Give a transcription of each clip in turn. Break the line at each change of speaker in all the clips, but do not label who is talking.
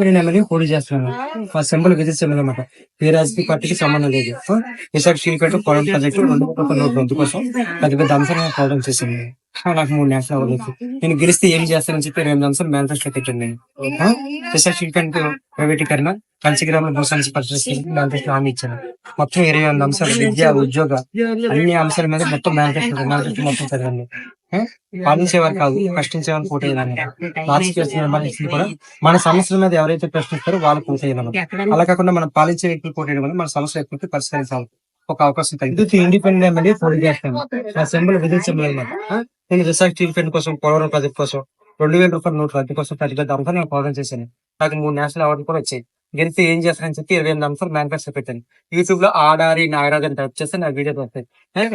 నేను ఎమ్మెల్యే పోటీ చేస్తున్నాను. మా సింబల్ విజిట్ సింబల్ అనమాట ఏ రాజకీయ పార్టీకి సంబంధం లేదు. ఆ, విశాఖ స్టీల్ ప్లాంట్ పొలం ప్రాజెక్టు రెండు రద్దు కోసం పెద్ద పెద్ద అంశాలను పోవడం చేసింది. ఆ, నాకు మూడు నేషనల్ అవ్వలేదు. నేను గెలిస్తే ఏం చేస్తానని చెప్పి ఎనిమిది అంశాలు మేనిఫెస్టో పెట్టండి ఆ, స్టీల్ ప్లాంట్ ప్రైవేటీకరణ పంచగ్రాముల భూసాంశ పరిస్థితి మేనిఫెస్టో హామీ ఇచ్చాను. మొత్తం ఇరవై ఎనిమిది అంశాలు విద్య ఉద్యోగ అన్ని అంశాల మీద మొత్తం మేనిఫెస్టో మేనిఫెస్టో మొత్తం చదవండి ఆ, పాలించేవారు కాదు. ప్రశ్నించేవారు పోటీ రాజకీయ సంబంధించింది కూడా. మన సమస్యల మీద ఎవరైతే ప్రశ్నిస్తారో వాళ్ళు పోటీ అలా కాకుండా మనం పాలించే వ్యక్తులు పోటీ వల్ల మన సమస్య ఎక్కువ పరిష్కరించాలి ఒక అవకాశం తగ్గింది. ఇండిపెండెంట్ ఎమ్మెల్యే పోటీ చేస్తాను ఆ సింబల్ విజిల్ సింబల్ అనమాట ఆ, నేను రిసర్చ్ ట్రీట్మెంట్ కోసం పోలవరం ప్రాజెక్ట్ కోసం రెండు వేల రూపాయల నోట్ రద్దు కోసం పెద్ద అంశాలు నేను పోరాటం చేశాను. నాకు మూడు నేషనల్ అవార్డులు కూడా వచ్చాయి. గెలిచి ఏం చేస్తానని చెప్పి ఇరవై ఎనిమిది అంశాలు మేనిఫెస్టో పెట్టాను. యూట్యూబ్లో ఆడారి నాగరాజ్ అని టైప్ చేస్తే నా వీడియో వస్తాయి.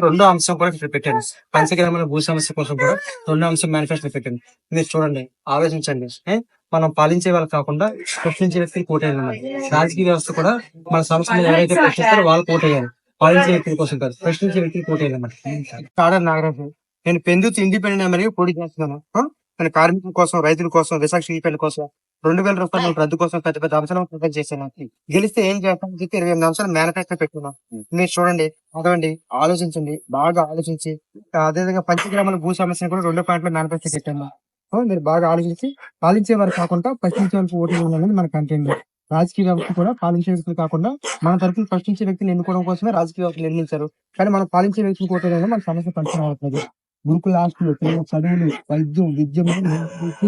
రెండో అంశం కూడా ఇక్కడ పెట్టాను. పంచగ్రామాల భూ సమస్య కోసం కూడా రెండో అంశం మేనిఫెస్టో పెట్టాను. మీరు చూడండి ఆలోచించండి. మనం పాలించే వాళ్ళు కాకుండా ప్రశ్నించే వ్యక్తులు కోటేయాలి రాజకీయ వ్యవస్థ కూడా మన సంస్థ ఎవరైతే ప్రశ్నిస్తారో వాళ్ళు కోటేయాలి పాలించే వ్యక్తుల కోసం కాదు ప్రశ్నించే వ్యక్తులు కోటేయాలన్నమాట ఆడారి నాగరాజు నేను పెందుతు ఇండిపెండెంట్ మరియు పోటీ చేస్తున్నాను. నేను కార్మికుల కోసం రైతుల కోసం విశాఖ స్టీల్ కోసం రెండు వేల రూపాయల రద్దు కోసం పెద్ద పెద్ద అంశాలను ప్రకటన చేశాను. గెలిస్తే ఏం చేస్తాను చెప్పి ఇరవై ఎనిమిది అంశాలు మేనిఫెస్టో పెట్టుకున్నాను మీరు చూడండి చదవండి ఆలోచించండి బాగా ఆలోచించి అదేవిధంగా పంచగ్రామాల భూ సమస్యను కూడా రెండో పాయింట్లో మేనిఫెస్టో పెట్టాను ఆ, మీరు బాగా ఆలోచించి పాలించే వారు కాకుండా ప్రశ్నించే వారికి ఓటు అనేది మన కంటెంట్. రాజకీయ వ్యవస్థ కూడా పాలించే వ్యక్తులు కాకుండా మన తరఫున ప్రశ్నించే వ్యక్తిని ఎన్నుకోవడం కోసమే రాజకీయ వ్యవస్థలు నిర్మించారు కానీ మనం పాలించే వ్యక్తులు వల్ల మన సమస్య పరిచయం అవుతుంది. గురుకుల ఆస్తులు చదువులు వైద్యం విద్యం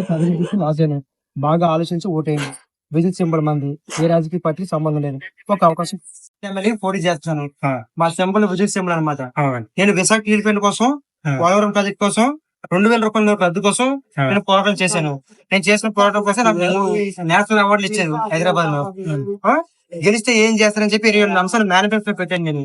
చదివి రాసాను బాగా ఆలోచించి ఓటేయండి. విజిట్ సింబల్ మంది. ఏ రాజకీయ పార్టీకి సంబంధం లేదు. ఒక అవకాశం. ఎమ్మెల్యే పోటీ చేస్తున్నాను. మా సింబల్ విజిట్ సింబల్ అనమాట నేను విశాఖ ట్రీట్మెంట్ కోసం పోలవరం ప్రాజెక్ట్ కోసం రెండు వేల రూపాయల రద్దు కోసం నేను పోరాటం చేశాను. నేను చేసిన పోరాటం కోసం నాకు నేషనల్ అవార్డులు ఇచ్చారు హైదరాబాద్లో? గెలిస్తే ఏం చేస్తారని చెప్పి రెండు అంశాలు మేనిఫెస్టో పెట్టాను నేను?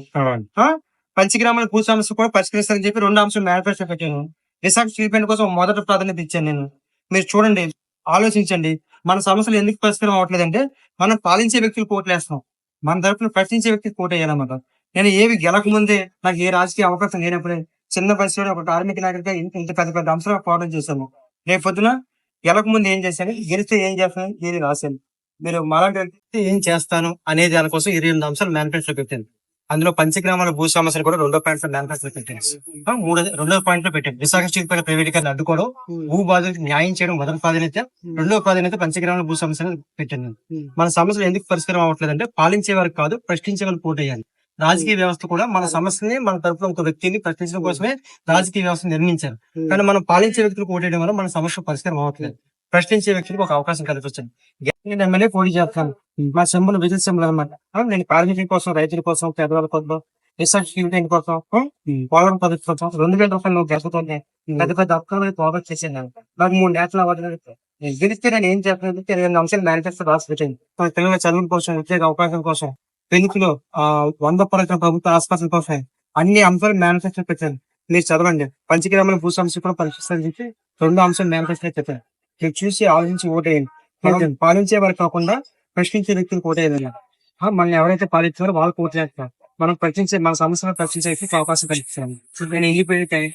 పంచగ్రామాల భూ సమస్య కూడా పరిష్కరిస్తారని చెప్పి రెండు అంశాలు మేనిఫెస్టో పెట్టాను. విశాఖ ట్రీట్మెంట్ కోసం మొదటి ప్రాధాన్యత ఇచ్చాను నేను. మీరు చూడండి ఆలోచించండి. మన సమస్యలు ఎందుకు పరిష్కారం అవ్వట్లేదంటే మనం పాలించే వ్యక్తులు కోట్లేస్తాం. మన తరపున ప్రశ్నించే వ్యక్తికి కోట వేయాలన్నమాట నేను ఏవి గెలక ముందే నాకు ఏ రాజకీయ అవకాశం లేనప్పుడే చిన్న పరిస్థితిలో ఒక కార్మిక నాయకుడిగా ఇంత ఇంత పెద్ద పెద్ద అంశాలు పోవడం చేశాము. రేపు పొద్దున గెలక ముందు ఏం చేశాను? గెలిస్తే ఏం చేస్తాను? ఏది రాశాను? మీరు మలాంటి ఏం చేస్తాను? అనే దానికోసం ఇరవై ఎనిమిది అంశాలు మేనిఫెస్టో పెట్టాను. అందులో పంచగ్రామాల భూ సమస్యలు కూడా రెండో పాయింట్లో మేనిఫెస్టో పెట్టాను ఆ, మూడో రెండో పాయింట్లో పెట్టాను విశాఖ స్టీల్ పైన ప్రైవేటీకరణ అడ్డుకోవడం భూ బాధితులకు న్యాయం చేయడం మొదటి ప్రాధాన్యత. రెండో ప్రాధాన్యత పంచగ్రామాల భూ సమస్యలు పెట్టాను నేను. మన సమస్యలు ఎందుకు పరిష్కారం అవ్వట్లేదంటే పాలించే వారికి కాదు ప్రశ్నించే వాళ్ళు పోటేయాలి రాజకీయ వ్యవస్థ కూడా మన సమస్యని మన తరఫున ఒక వ్యక్తిని ప్రశ్నించడం కోసమే రాజకీయ వ్యవస్థ నిర్మించారు. కానీ మనం పాలించే వ్యక్తులకు ఓటేయడం వల్ల మన సమస్య పరిష్కారం అవ్వట్లేదు. ప్రశ్నించే వ్యక్తులకు ఒక అవకాశం కల్పించండి. నేను ఎమ్మెల్యే పోటీ చేస్తాను. మా సింబల్ విజిల్ సింబల్ అనమాట నేను కార్మికుల కోసం రైతుల కోసం పేదవాళ్ళ కోసం రీసెర్చ్ స్టూడెంట్ కోసం పోలవరం పద్ధతి కోసం రెండు వేల రూపాయలు నువ్వు గెలుపుతుంది పెద్ద పెద్ద పోగొట్టు చేసాను నేను. నాకు మూడు నేషనల్ అవార్డులు. నేను గెలిస్తే నేను ఏం చేస్తాను? ఎనిమిది అంశాలు మేనిఫెస్టో రాసి పెట్టింది మన పిల్లల చదువుల కోసం ఉద్యోగ అవకాశం కోసం పెన్నుకులో ఆ వంద పరచన ప్రభుత్వ ఆసుపత్రుల కోసం అన్ని అంశాలు మేనిఫెస్టో పెట్టాను. మీరు చదవండి. పంచగ్రామాల భూ సమస్య కూడా చెప్పి రెండు అంశాలు మేనిఫెస్టో చెప్పాను మీరు చూసి ఆలోచించి ఓటేయండి. పాలించే వారు కాకుండా ప్రశ్నించే వ్యక్తులు ఓటేయాలి మనల్ని ఎవరైతే పాలించారో వాళ్ళు ఓటేస్తారు. మనం ప్రశ్నించే మన సమస్యలను ప్రశ్నించే వ్యక్తికి అవకాశం కల్పిస్తాను నేను ఇండిపెండెంట్ అయ్యి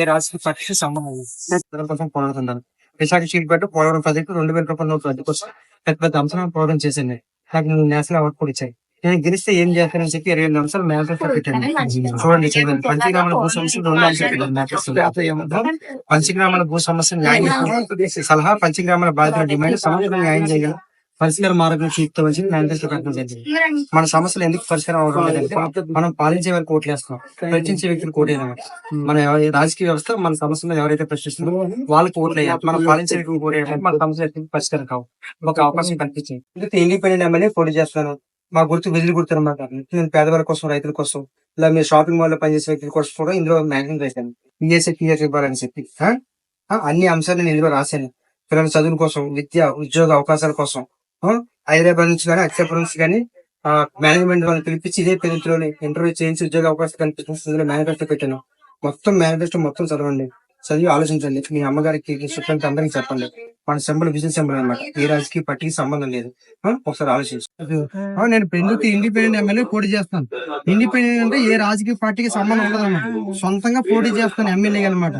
ఏ రాజకీయ పార్టీకి సంబంధం కోసం పోరాడుతున్నాను విశాఖ ప్లాంట్ పోలవరం ప్రాజెక్టు రెండు వేల రూపాయల నోట్లు రద్దు కోసం పెద్ద పెద్ద అంశాలను పోరాటం చేసింది. నాకు నేషనల్ అవార్డు కూడా ఇచ్చాయి. నేను గెలిస్తే ఏం చేస్తానని చెప్పి ఇరవై ఎనిమిది అంశాలు మేనిఫెస్టో పెట్టాను చూడండి చూడండి. పంచగ్రామాల భూ సమస్య రెండు అంశాలు పెట్టాను మేనిఫెస్టోలో. పంచగ్రామాల భూ సమస్య న్యాయం. సలహా పంచగ్రామాల బాధితుల డిమాండ్ సమస్యలు న్యాయం చేయగల పరిష్కార మార్గం చూపుతామని మేనిఫెస్టో పెట్టడం జరిగింది మన సమస్యలు ఎందుకు పరిష్కారం అవడం లేదంటే మనం పాలించే వారికి కోట్లేస్తాం ప్రశ్నించే వ్యక్తులు కోటేయనమాట మన రాజకీయ వ్యవస్థ మన సమస్యలు ఎవరైతే ప్రశ్నిస్తున్నారో వాళ్ళకి ఓట్లు వేయాలి. మనం పాలించే వ్యక్తులు కోటేయాలి మన సమస్యలు పరిష్కారం కావు? ఒక అవకాశం కల్పించింది ఇది ఇండిపెండెంట్ ఎమ్మెల్యే పోటీ చేస్తాను మా గుర్తు విధులు గుర్తు అనమాట నేను పేదవాళ్ళ కోసం రైతుల కోసం ఇలా మీరు షాపింగ్ మాల్లో పనిచేసే వ్యక్తుల కోసం కూడా ఇందులో మ్యాగజైన్ రాశాను. పిఎస్ఏ పిఎస్ ఇవ్వాలని చెప్పి. అన్ని అంశాలు నేను ఇందులో రాశాను. పిల్లల చదువుల కోసం విద్య ఉద్యోగ అవకాశాల కోసం. హైదరాబాద్ నుంచి కానీ అక్షయపురం నుంచి కానీ మేనేజ్మెంట్ వాళ్ళని పిలిపించి ఇదే పేరులోనే ఇంటర్వ్యూ చేయించి ఉద్యోగ అవకాశాలు కనిపిస్తుంది మేనిఫెస్టో పెట్టాను. మొత్తం మేనిఫెస్టో మొత్తం చదవండి.
చదివి ఆలోచించండి. మీ అమ్మగారికి చుట్టానికి అందరికి చెప్పండి. మన సింబల్ బిజినెస్ సింబల్ అన్నమాట. ఏ రాజకీయ పార్టీకి సంబంధం లేదు. ఒకసారి ఆలోచించు.
నేను పెందుకు ఇండిపెండెంట్ ఎమ్మెల్యే పోటీ చేస్తాను? ఇండిపెండెంట్ అంటే ఏ రాజకీయ పార్టీకి సంబంధం ఉండదు అనమాట సొంతంగా పోటీ చేస్తాను ఎమ్మెల్యే అనమాట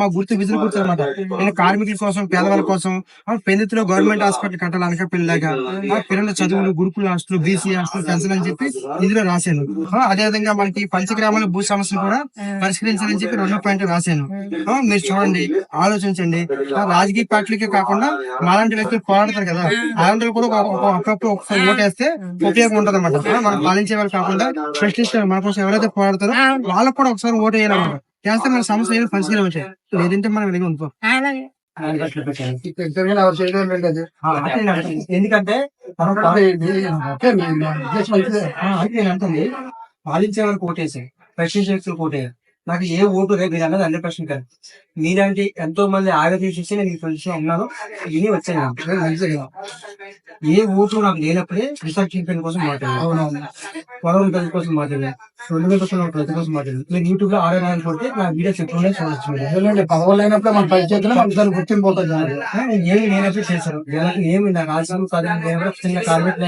మా గుర్తు విధులు గుర్తు అనమాట నేను కార్మికుల కోసం పేదవాళ్ళ కోసం పెందుతులో గవర్నమెంట్ హాస్పిటల్ కట్టాలి ఆ పిల్లల చదువులు గురుకుల హాస్టల్ బీసీ హాస్టల్ పెంచాలని చెప్పి ఇందులో రాశాను. అదే విధంగా మనకి పంచగ్రామాల భూ సమస్యలు కూడా పరిష్కరించాలని చెప్పి రెండో పాయింట్ రాశాను. మీరు చూడండి ఆలోచించండి. ఆ, రాజకీయ పార్టీలకే కాకుండా మాలాంటి వ్యక్తులు పోరాడతారు కదా అలాంటి వాళ్ళు కూడా ఒక- ఒక- ఒకప్పుడు ఒకసారి ఓటేస్తే ఉపయోగం ఉంటది అనమాట మనం పాలించే వాళ్ళు కాకుండా స్పెషలిస్ట్ మన కోసం ఎవరైతే పోరాడతారో వాళ్ళకు కూడా ఒకసారి ఓటు వేయాలన్నమాట. చేస్తే మన సమస్య ఏదో పరిష్కారం వచ్చాయి లేదంటే మనం వెళ్ళి
అంటుంది. ఎందుకంటే పాలించే వరకు ఓటేసాయి ప్రశ్నించే వ్యక్తులు ఓటేయాలి నాకు ఏ ఓటు మీరు అన్నది హండ్రెడ్ పర్సెంట్ కాదు మీలాంటి ఎంతో మంది ఆగదీసి నేను ఈ పొజిషన్లో ఉన్నాను. విని వచ్చాను నేను. ఏ ఓటు నాకు లేనప్పుడే రిసర్చ్ చేయడం కోసం మాట్లాడాను. పొలం ప్రజల కోసం మాట్లాడాను. రెండు వేల రూపాయల ప్రజల కోసం మాట్లాడాను మీరు యూట్యూబ్లో ఆడే రాని కొడితే నా వీడియోస్ ఎట్లున్నాయో చూడొచ్చు మీరు.
పదవులు అయినప్పుడు మన పరిచయంలో మనకు దాని గుర్తింపు అవుతుంది
నేను ఏమి లేనప్పుడు చేశాను. వీళ్ళకి ఏమి నా రాజ్యం కాదు. నేను చిన్న కార్మికులు